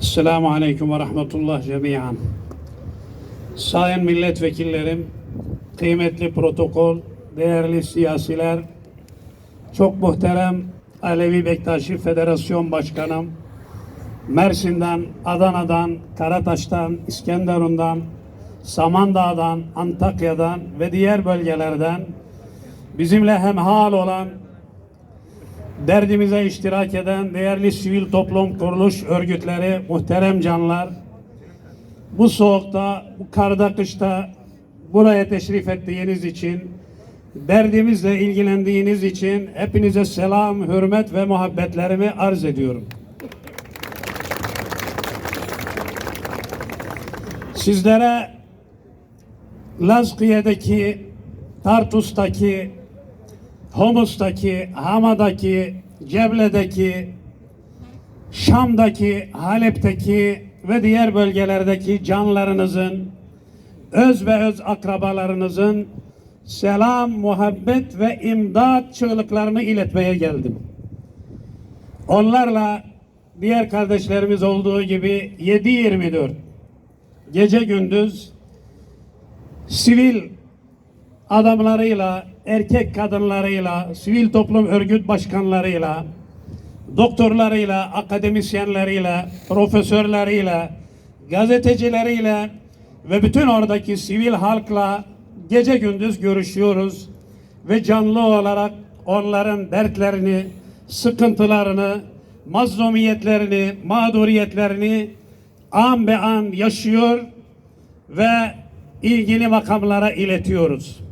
Selamun Aleyküm ve Rahmetullah cemiyan. Sayın milletvekillerim, kıymetli protokol, değerli siyasiler, çok muhterem Alevi Bektaşi Federasyon Başkanım, Mersin'den, Adana'dan, Karataş'tan, İskenderun'dan, Samandağ'dan, Antakya'dan ve diğer bölgelerden bizimle hemhal olan derdimize iştirak eden değerli sivil toplum kuruluş örgütleri, muhterem canlar, bu soğukta, bu karda kışta buraya teşrif ettiğiniz için, derdimizle ilgilendiğiniz için hepinize selam, hürmet ve muhabbetlerimi arz ediyorum. Sizlere Lazkiye'deki, Tartus'taki, Homus'taki, Hama'daki, Ceble'deki, Şam'daki, Halep'teki ve diğer bölgelerdeki canlarınızın, öz ve öz akrabalarınızın selam, muhabbet ve imdat çığlıklarını iletmeye geldim. Onlarla diğer kardeşlerimiz olduğu gibi 7-24 gece gündüz sivil adamlarıyla, erkek kadınlarıyla, sivil toplum örgüt başkanlarıyla, doktorlarıyla, akademisyenleriyle, profesörleriyle, gazetecileriyle ve bütün oradaki sivil halkla gece gündüz görüşüyoruz ve canlı olarak onların dertlerini, sıkıntılarını, mazlumiyetlerini, mağduriyetlerini an be an yaşıyor ve ilgili makamlara iletiyoruz.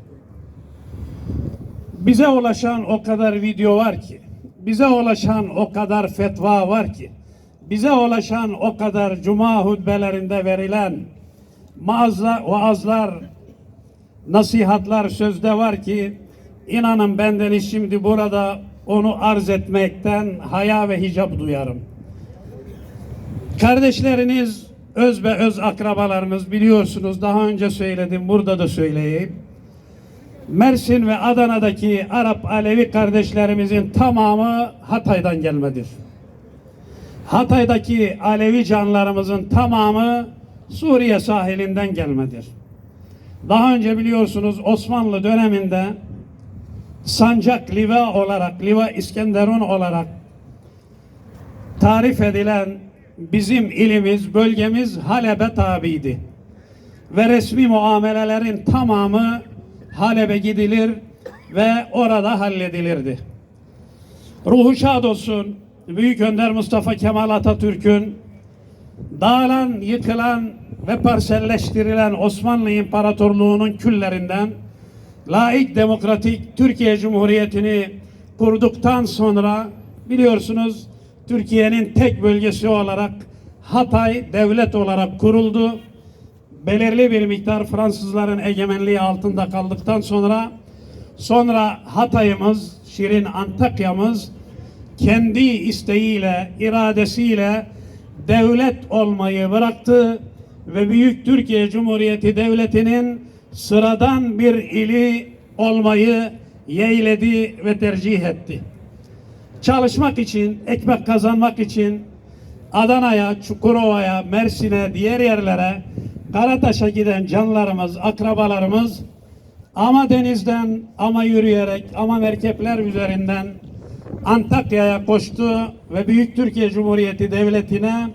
Bize ulaşan o kadar video var ki, bize ulaşan o kadar fetva var ki, bize ulaşan o kadar cuma hutbelerinde verilen maazlar, vaazlar, nasihatlar sözde var ki, inanın benden şimdi burada onu arz etmekten haya ve hicap duyarım. Kardeşleriniz, öz ve öz akrabalarınız biliyorsunuz daha önce söyledim burada da söyleyeyim. Mersin ve Adana'daki Arap Alevi kardeşlerimizin tamamı Hatay'dan gelmedir. Hatay'daki Alevi canlarımızın tamamı Suriye sahilinden gelmedir. Daha önce biliyorsunuz Osmanlı döneminde sancak liva olarak, liva İskenderun olarak tarif edilen bizim ilimiz, bölgemiz Halep'e tabiydi. Ve resmi muamelelerin tamamı Halep'e gidilir ve orada halledilirdi. Ruhu şad olsun Büyük Önder Mustafa Kemal Atatürk'ün dağılan, yıkılan ve parselleştirilen Osmanlı İmparatorluğu'nun küllerinden laik demokratik Türkiye Cumhuriyeti'ni kurduktan sonra biliyorsunuz Türkiye'nin tek bölgesi olarak Hatay devlet olarak kuruldu. Belirli bir miktar Fransızların egemenliği altında kaldıktan sonra sonra Hatay'ımız, Şirin Antakya'mız kendi isteğiyle, iradesiyle devlet olmayı bıraktı ve Büyük Türkiye Cumhuriyeti Devleti'nin sıradan bir ili olmayı yeğledi ve tercih etti. Çalışmak için, ekmek kazanmak için Adana'ya, Çukurova'ya, Mersin'e, diğer yerlere, Karataş'a giden canlarımız, akrabalarımız ama denizden, ama yürüyerek, ama merkepler üzerinden Antakya'ya koştu ve Büyük Türkiye Cumhuriyeti Devleti'ne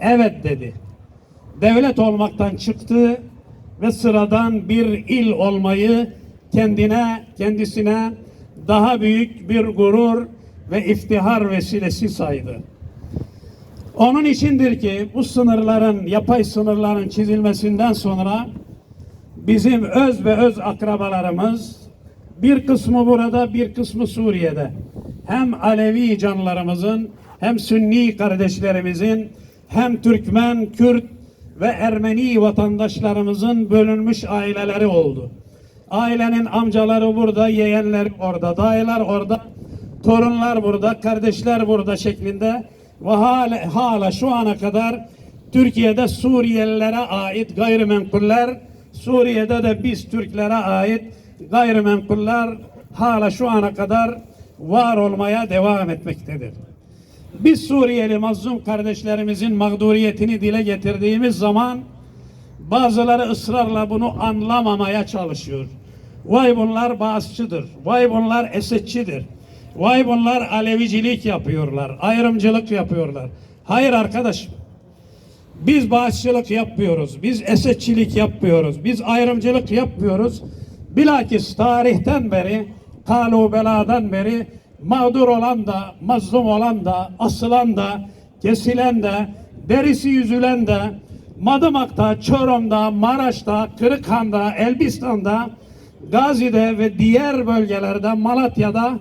evet dedi. Devlet olmaktan çıktı ve sıradan bir il olmayı kendine, kendisine daha büyük bir gurur ve iftihar vesilesi saydı. Onun içindir ki bu sınırların, yapay sınırların çizilmesinden sonra bizim öz ve öz akrabalarımız bir kısmı burada, bir kısmı Suriye'de. Hem Alevi canlarımızın, hem Sünni kardeşlerimizin, hem Türkmen, Kürt ve Ermeni vatandaşlarımızın bölünmüş aileleri oldu. Ailenin amcaları burada, yeğenler orada, dayılar orada, torunlar burada, kardeşler burada şeklinde ve hala, hala şu ana kadar Türkiye'de Suriyelilere ait gayrimenkuller, Suriye'de de biz Türklere ait gayrimenkuller hala şu ana kadar var olmaya devam etmektedir. Biz Suriyeli mazlum kardeşlerimizin mağduriyetini dile getirdiğimiz zaman bazıları ısrarla bunu anlamamaya çalışıyor. Vay bunlar Bağızçıdır. Vay bunlar Esedçidir. Vay bunlar Alevicilik yapıyorlar. Ayrımcılık yapıyorlar. Hayır arkadaşım. Biz bağışçılık yapmıyoruz. Biz esetçilik yapmıyoruz. Biz ayrımcılık yapmıyoruz. Bilakis tarihten beri, kalu beladan beri mağdur olan da, mazlum olan da, asılan da, kesilen de, derisi yüzülen de, Madımak'ta, Çorum'da, Maraş'ta, Kırıkhan'da, Elbistan'da, Gazi'de ve diğer bölgelerde, Malatya'da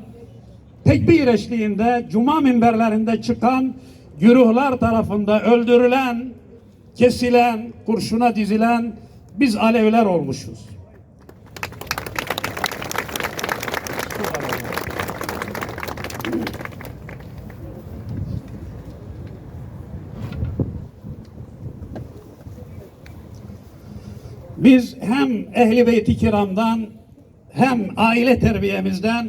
tekbir eşliğinde cuma minberlerinde çıkan güruhlar tarafında öldürülen, kesilen, kurşuna dizilen biz Aleviler olmuşuz. Biz hem Ehli Beyt-i Kiram'dan hem aile terbiyemizden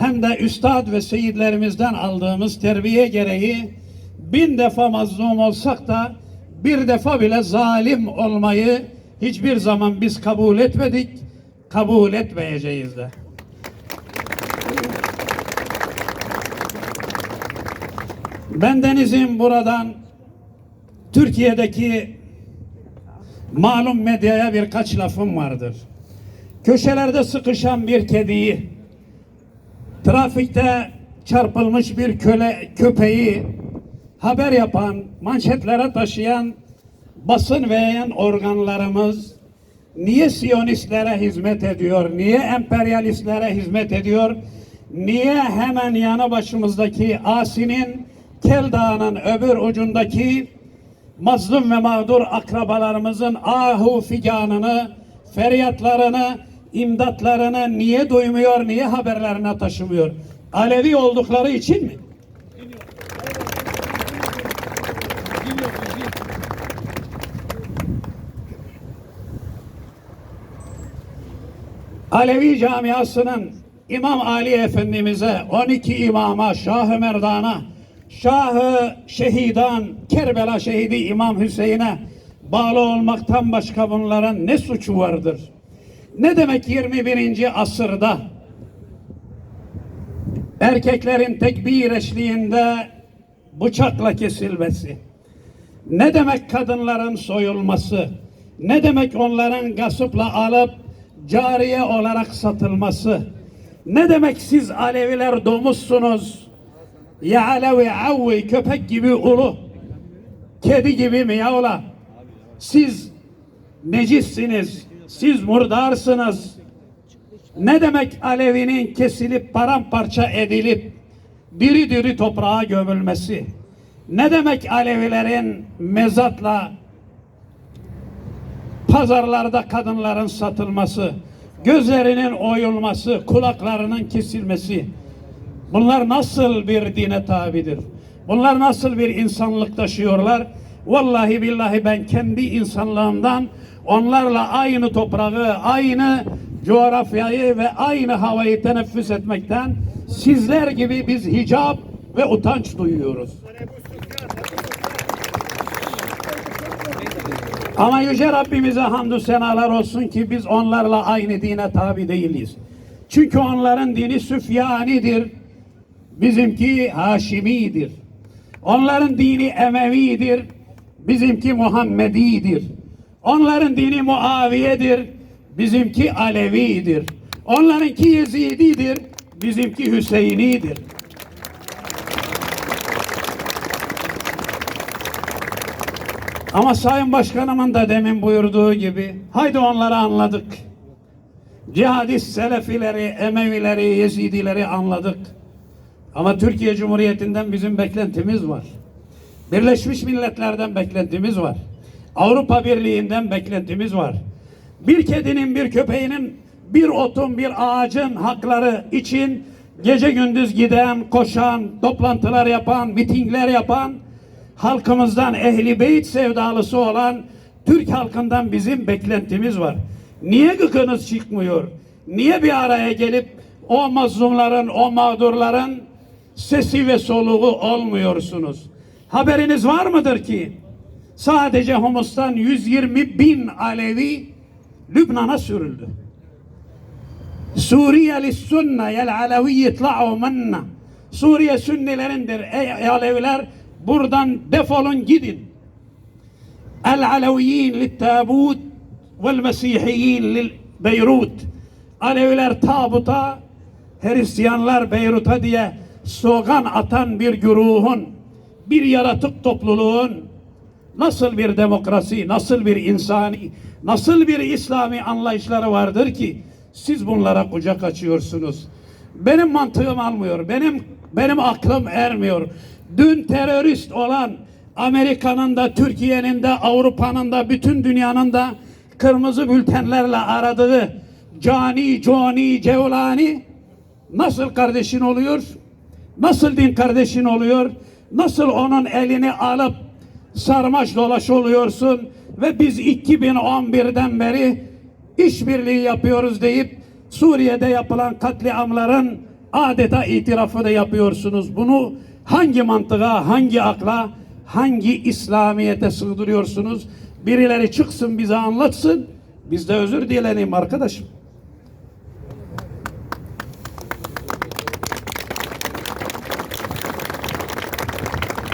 hem de üstad ve seyitlerimizden aldığımız terbiye gereği bin defa mazlum olsak da bir defa bile zalim olmayı hiçbir zaman biz kabul etmedik, kabul etmeyeceğiz de. Bendenizin buradan Türkiye'deki malum medyaya birkaç lafım vardır. Köşelerde sıkışan bir kediyi, trafikte çarpılmış bir köle köpeği haber yapan, manşetlere taşıyan basın ve organlarımız niye Siyonistlere hizmet ediyor, niye emperyalistlere hizmet ediyor, niye hemen yanı başımızdaki Asi'nin Kel Dağı'nın öbür ucundaki mazlum ve mağdur akrabalarımızın ahu figanını, feryatlarını, imdatlarını niye duymuyor, niye haberlerine taşımıyor? Alevi oldukları için mi? Alevi camiasının İmam Ali Efendimiz'e, 12 imama, Şah-ı Merdan'a, Şah-ı Şehidan, Kerbela Şehidi İmam Hüseyin'e bağlı olmaktan başka bunların ne suçu vardır? Ne demek 21. asırda erkeklerin tekbir eşliğinde bıçakla kesilmesi? Ne demek kadınların soyulması? Ne demek onların gasıpla alıp cariye olarak satılması? Ne demek siz Aleviler domuzsunuz? Ya Alevi avvi köpek gibi ulu, kedi gibi miyavla. Siz necissiniz, siz murdarsınız. Ne demek Alevinin kesilip paramparça edilip diri diri toprağa gömülmesi? Ne demek Alevilerin mezatla pazarlarda kadınların satılması, gözlerinin oyulması, kulaklarının kesilmesi? Bunlar nasıl bir dine tabidir? Bunlar nasıl bir insanlık taşıyorlar? Vallahi billahi ben kendi insanlığımdan onlarla aynı toprağı, aynı coğrafyayı ve aynı havayı teneffüs etmekten sizler gibi biz hicap ve utanç duyuyoruz. Ama Yüce Rabbimize hamdü senalar olsun ki biz onlarla aynı dine tabi değiliz. Çünkü onların dini Süfyanidir. Bizimki Haşimidir. Onların dini Emevidir. Bizimki Muhammedidir. Onların dini Muaviye'dir. Bizimki Alevidir. Onlarınki Yezididir. Bizimki Hüseyinidir. Ama Sayın Başkanımın da demin buyurduğu gibi haydi onları anladık. Cihadist Selefileri, Emevileri, Yezidileri anladık. Ama Türkiye Cumhuriyeti'nden bizim beklentimiz var. Birleşmiş Milletler'den beklentimiz var. Avrupa Birliği'nden beklentimiz var. Bir kedinin, bir köpeğinin, bir otun, bir ağacın hakları için gece gündüz giden, koşan, toplantılar yapan, mitingler yapan, halkımızdan ehli beyt sevdalısı olan Türk halkından bizim beklentimiz var. Niye gıkınız çıkmıyor? Niye bir araya gelip o mazlumların, o mağdurların sesi ve soluğu olmuyorsunuz. Haberiniz var mıdır ki Sadece Homos'tan 120 bin Alevi Lübnan'a sürüldü. Suriyeli sünne yel alevi yitla'u menna. Suriye sünnilerindir ey Aleviler buradan defolun gidin. El Aleviyin lil tabut vel Mesihiyin lil Beyrut. Aleviler tabuta, Hristiyanlar Beyrut'a diye slogan atan bir güruhun, bir yaratık topluluğun, nasıl bir demokrasi, nasıl bir insani, nasıl bir İslami anlayışları vardır ki siz bunlara kucak açıyorsunuz. Benim mantığım almıyor, benim benim aklım ermiyor. Dün terörist olan Amerika'nın da, Türkiye'nin de, Avrupa'nın da, bütün dünyanın da kırmızı bültenlerle aradığı Cani, Coni, Cevlani nasıl kardeşin oluyor? Nasıl din kardeşin oluyor? Nasıl onun elini alıp sarmaş dolaş oluyorsun ve biz 2011'den beri işbirliği yapıyoruz deyip Suriye'de yapılan katliamların adeta itirafı da yapıyorsunuz. Bunu hangi mantığa, hangi akla, hangi İslamiyete sığdırıyorsunuz? Birileri çıksın bize anlatsın. Biz de özür dileyelim arkadaşım.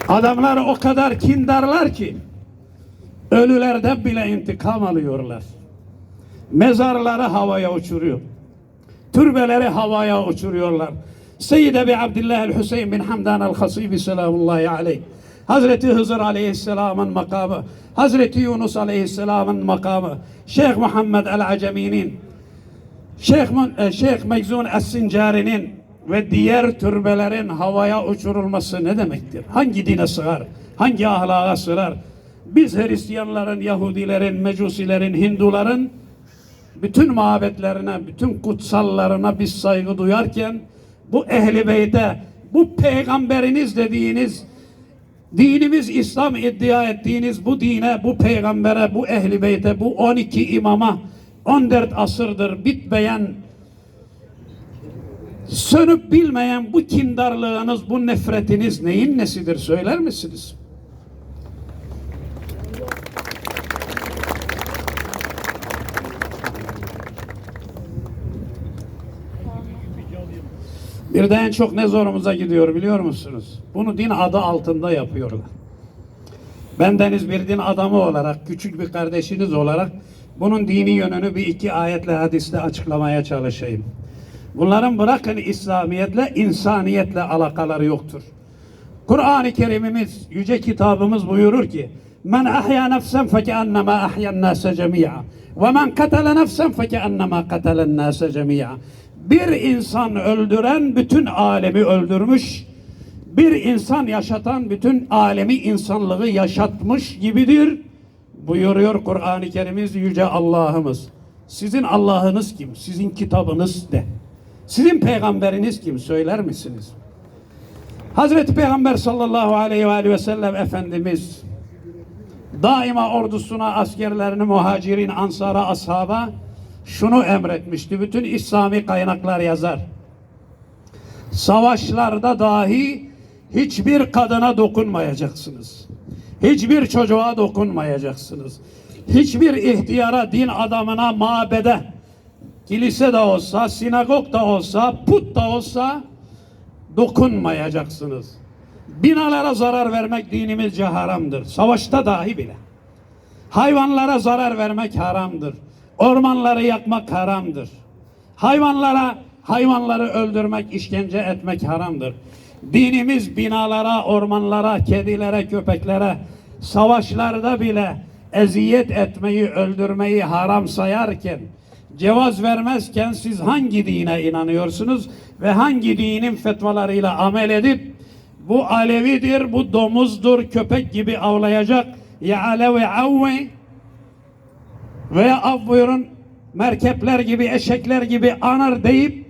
Adamlar o kadar kindarlar ki ölülerden bile intikam alıyorlar. Mezarları havaya uçuruyor. Türbeleri havaya uçuruyorlar. Seyyid Ebi Abdillah el-Hüseyin bin Hamdan el-Hasibi selamullahi aleyh. Hazreti Hızır aleyhisselamın makamı, Hazreti Yunus aleyhisselamın makamı, Şeyh Muhammed el-Acemi'nin, Şeyh, e, Şeyh Meczun Es-Sincari'nin ve diğer türbelerin havaya uçurulması ne demektir? Hangi dine sığar? Hangi ahlaka sığar? Biz Hristiyanların, Yahudilerin, Mecusilerin, Hinduların bütün mabetlerine, bütün kutsallarına biz saygı duyarken bu ehli beyte, bu peygamberiniz dediğiniz dinimiz İslam iddia ettiğiniz bu dine, bu peygambere, bu ehli beyte, bu 12 imama 14 asırdır bitmeyen sönüp bilmeyen bu kindarlığınız, bu nefretiniz neyin nesidir söyler misiniz? Bir de en çok ne zorumuza gidiyor biliyor musunuz? Bunu din adı altında yapıyorlar. Bendeniz bir din adamı olarak, küçük bir kardeşiniz olarak bunun dini yönünü bir iki ayetle hadisle açıklamaya çalışayım. Bunların bırakın İslamiyetle, insaniyetle alakaları yoktur. Kur'an-ı Kerimimiz, yüce kitabımız buyurur ki Men ahya nefsen fekeannema ahyan nase cemi'a ve men katale nefsen fekeannema katalen nase cemi'a Bir insan öldüren bütün alemi öldürmüş, bir insan yaşatan bütün alemi insanlığı yaşatmış gibidir buyuruyor Kur'an-ı Kerim'imiz yüce Allah'ımız. Sizin Allah'ınız kim? Sizin kitabınız ne? Sizin peygamberiniz kim? Söyler misiniz? Hazreti Peygamber sallallahu aleyhi ve, aleyhi ve sellem Efendimiz daima ordusuna, askerlerini, muhacirin, ansara, ashaba şunu emretmişti. Bütün İslami kaynaklar yazar. Savaşlarda dahi hiçbir kadına dokunmayacaksınız. Hiçbir çocuğa dokunmayacaksınız. Hiçbir ihtiyara, din adamına, mabede, kilise de olsa, sinagog da olsa, put da olsa dokunmayacaksınız. Binalara zarar vermek dinimizce haramdır. Savaşta dahi bile. Hayvanlara zarar vermek haramdır. Ormanları yakmak haramdır. Hayvanlara hayvanları öldürmek, işkence etmek haramdır. Dinimiz binalara, ormanlara, kedilere, köpeklere savaşlarda bile eziyet etmeyi, öldürmeyi haram sayarken cevaz vermezken siz hangi dine inanıyorsunuz ve hangi dinin fetvalarıyla amel edip bu Alevidir, bu domuzdur, köpek gibi avlayacak ya Alevi avve veya av buyurun merkepler gibi, eşekler gibi anar deyip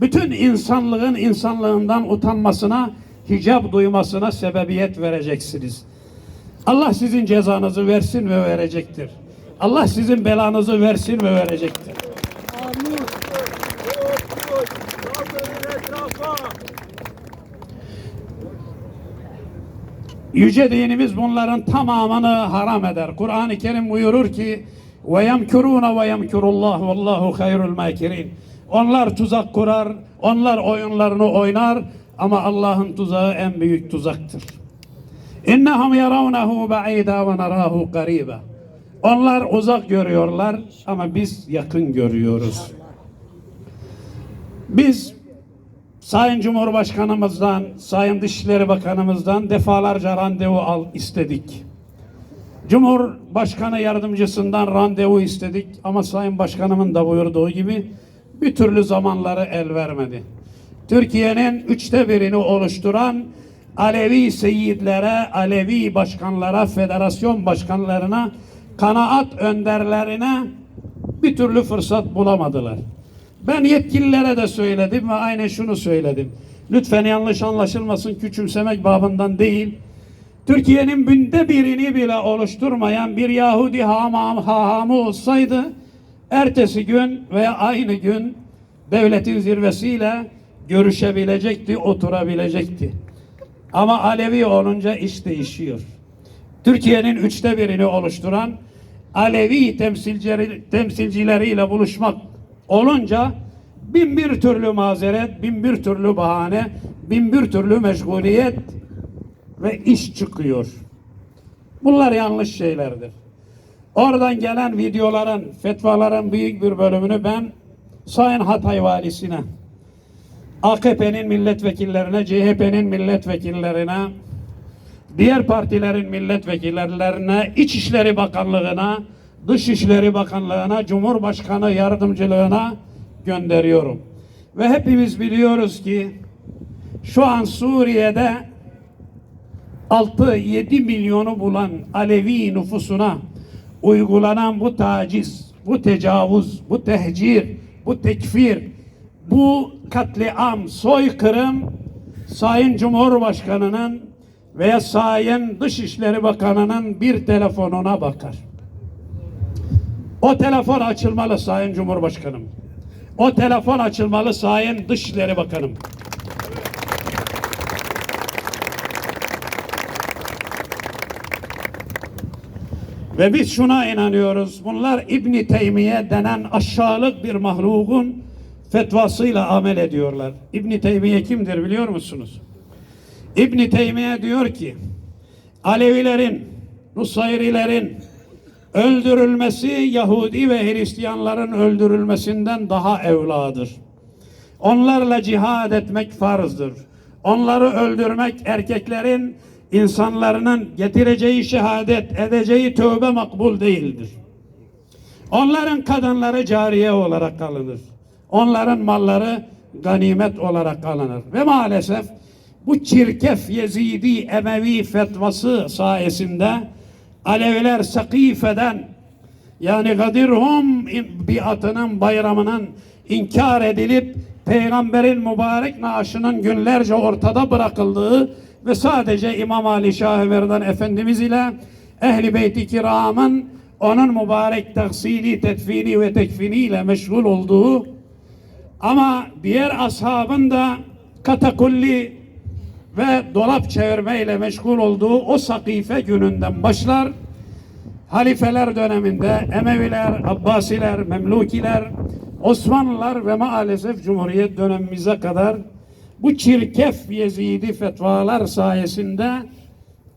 bütün insanlığın insanlığından utanmasına, hicap duymasına sebebiyet vereceksiniz. Allah sizin cezanızı versin ve verecektir. Allah sizin belanızı versin ve verecektir. Yüce dinimiz bunların tamamını haram eder. Kur'an-ı Kerim buyurur ki ve yemkuruna ve yemkurullah vallahu hayrul makirin. Onlar tuzak kurar, onlar oyunlarını oynar ama Allah'ın tuzağı en büyük tuzaktır. İnnehum yaravnehu ba'ida ve narahu qariba. Onlar uzak görüyorlar ama biz yakın görüyoruz. Biz Sayın Cumhurbaşkanımızdan, Sayın Dışişleri Bakanımızdan defalarca randevu al istedik. Cumhurbaşkanı yardımcısından randevu istedik ama Sayın Başkanımın da buyurduğu gibi bir türlü zamanları el vermedi. Türkiye'nin üçte birini oluşturan Alevi seyyitlere, Alevi başkanlara, federasyon başkanlarına, kanaat önderlerine bir türlü fırsat bulamadılar. Ben yetkililere de söyledim ve aynen şunu söyledim. Lütfen yanlış anlaşılmasın küçümsemek babından değil. Türkiye'nin binde birini bile oluşturmayan bir Yahudi hamam, hahamı olsaydı ertesi gün veya aynı gün devletin zirvesiyle görüşebilecekti, oturabilecekti. Ama Alevi olunca iş değişiyor. Türkiye'nin üçte birini oluşturan Alevi temsilcileri, temsilcileriyle buluşmak olunca bin bir türlü mazeret, bin bir türlü bahane, bin bir türlü meşguliyet ve iş çıkıyor. Bunlar yanlış şeylerdir. Oradan gelen videoların, fetvaların büyük bir bölümünü ben Sayın Hatay Valisi'ne, AKP'nin milletvekillerine, CHP'nin milletvekillerine, diğer partilerin milletvekillerine, İçişleri Bakanlığı'na, Dışişleri Bakanlığı'na, Cumhurbaşkanı Yardımcılığına gönderiyorum. Ve hepimiz biliyoruz ki şu an Suriye'de 6-7 milyonu bulan Alevi nüfusuna uygulanan bu taciz, bu tecavüz, bu tehcir, bu tekfir, bu katliam, soykırım Sayın Cumhurbaşkanı'nın veya Sayın Dışişleri Bakanı'nın bir telefonuna bakar. O telefon açılmalı Sayın Cumhurbaşkanım. O telefon açılmalı Sayın Dışişleri Bakanım. Ve biz şuna inanıyoruz. Bunlar İbni Teymiye denen aşağılık bir mahlukun fetvasıyla amel ediyorlar. İbni Teymiye kimdir biliyor musunuz? İbni Teymiye diyor ki Alevilerin, Nusayrilerin öldürülmesi Yahudi ve Hristiyanların öldürülmesinden daha evladır. Onlarla cihad etmek farzdır. Onları öldürmek erkeklerin insanların getireceği şehadet, edeceği tövbe makbul değildir. Onların kadınları cariye olarak alınır. Onların malları ganimet olarak alınır. Ve maalesef bu çirkef Yezidi Emevi fetvası sayesinde Aleviler Sakife'den yani Gadirhum biatının bayramının inkar edilip peygamberin mübarek naaşının günlerce ortada bırakıldığı ve sadece İmam Ali Şah Merdan Efendimiz ile Ehli Beyt-i Kiram'ın onun mübarek taksili, tedfini ve tekfiniyle meşgul olduğu ama diğer ashabın da katakulli ve dolap çevirmeyle meşgul olduğu o sakife gününden başlar. Halifeler döneminde Emeviler, Abbasiler, Memlukiler, Osmanlılar ve maalesef Cumhuriyet dönemimize kadar bu çirkef Yezidi fetvalar sayesinde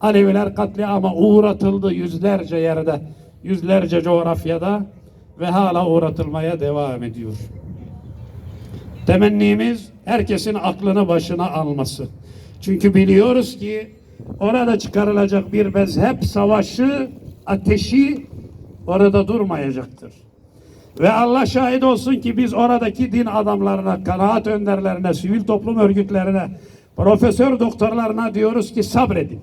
Aleviler katliama uğratıldı yüzlerce yerde, yüzlerce coğrafyada ve hala uğratılmaya devam ediyor. Temennimiz herkesin aklını başına alması. Çünkü biliyoruz ki orada çıkarılacak bir mezhep savaşı, ateşi orada durmayacaktır. Ve Allah şahit olsun ki biz oradaki din adamlarına, kanaat önderlerine, sivil toplum örgütlerine, profesör doktorlarına diyoruz ki sabredin.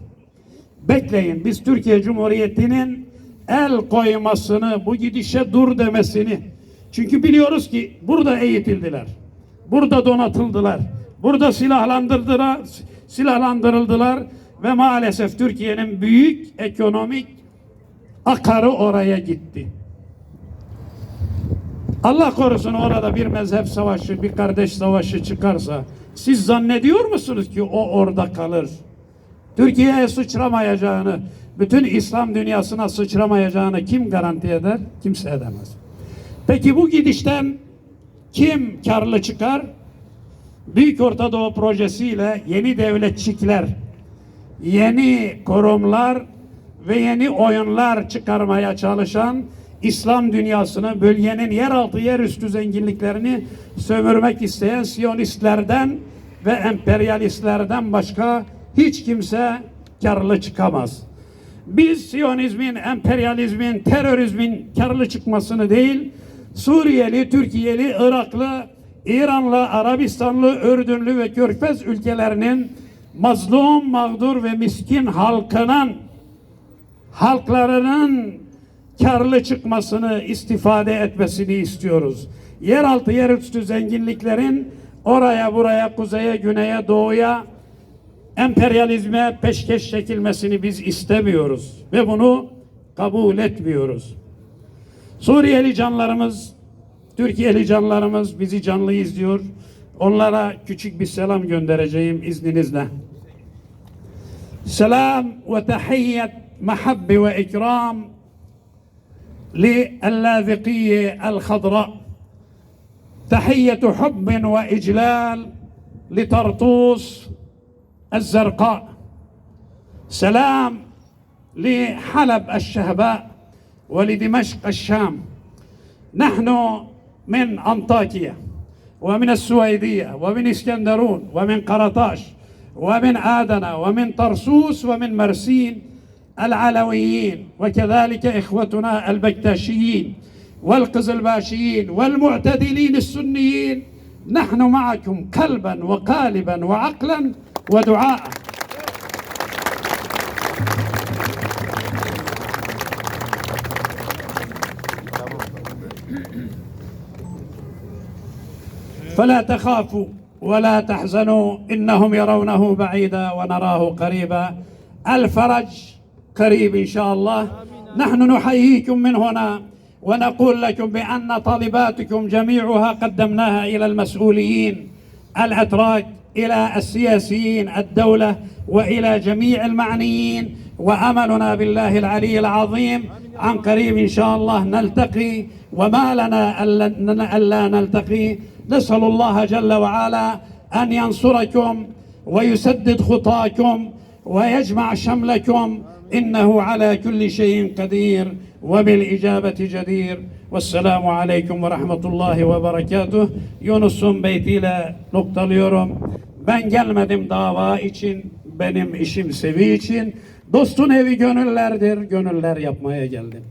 Bekleyin. Biz Türkiye Cumhuriyeti'nin el koymasını, bu gidişe dur demesini. Çünkü biliyoruz ki burada eğitildiler. Burada donatıldılar. Burada silahlandırdılar, silahlandırıldılar ve maalesef Türkiye'nin büyük ekonomik akarı oraya gitti. Allah korusun orada bir mezhep savaşı, bir kardeş savaşı çıkarsa siz zannediyor musunuz ki o orada kalır? Türkiye'ye sıçramayacağını, bütün İslam dünyasına sıçramayacağını kim garanti eder? Kimse edemez. Peki bu gidişten kim karlı çıkar? Büyük Orta Doğu projesiyle yeni devletçikler, yeni kurumlar ve yeni oyunlar çıkarmaya çalışan İslam dünyasını bölgenin yeraltı yerüstü zenginliklerini sömürmek isteyen Siyonistlerden ve emperyalistlerden başka hiç kimse karlı çıkamaz. Biz Siyonizmin, emperyalizmin, terörizmin karlı çıkmasını değil, Suriyeli, Türkiye'li, Iraklı, İranlı, Arabistanlı, Ürdünlü ve Körfez ülkelerinin mazlum, mağdur ve miskin halkının halklarının karlı çıkmasını, istifade etmesini istiyoruz. Yeraltı, yerüstü zenginliklerin oraya, buraya, kuzeye, güneye, doğuya emperyalizme peşkeş çekilmesini biz istemiyoruz ve bunu kabul etmiyoruz. Suriyeli canlarımız, Türkiye'li canlarımız bizi canlı izliyor. Onlara küçük bir selam göndereceğim izninizle. Selam ve tahiyyet mahabbe ve ikram للاذقية الخضراء تحية حب وإجلال لطرطوس الزرقاء سلام لحلب الشهباء ولدمشق الشام نحن من أنطاكيا ومن السويدية ومن إسكندرون ومن قرطاج ومن آدنة ومن طرسوس ومن مرسين العلويين وكذلك إخوتنا البكتاشيين والقزلباشيين والمعتدلين السنيين. نحن معكم قلبا وقالبا وعقلا ودعاء. فلا تخافوا ولا تحزنوا إنهم يرونه بعيدا ونراه قريبا. الفرج قريب إن شاء الله. نحن نحييكم من هنا ونقول لكم بأن طالباتكم جميعها قدمناها إلى المسؤولين الأتراك إلى السياسيين الدولة وإلى جميع المعنيين. وأملنا بالله العلي العظيم عن قريب إن شاء الله نلتقي وما لنا ألا نلتقي. نسال الله جل وعلا ان ينصركم ويسدد خطاكم ويجمع شملكم انه على كل شيء قدير وبالاجابه جدير والسلام عليكم ورحمه الله وبركاته Yunus'un beytiyle noktalıyorum. Ben gelmedim dava için, benim işim sevi için. Dostun evi gönüllerdir, gönüller yapmaya geldim.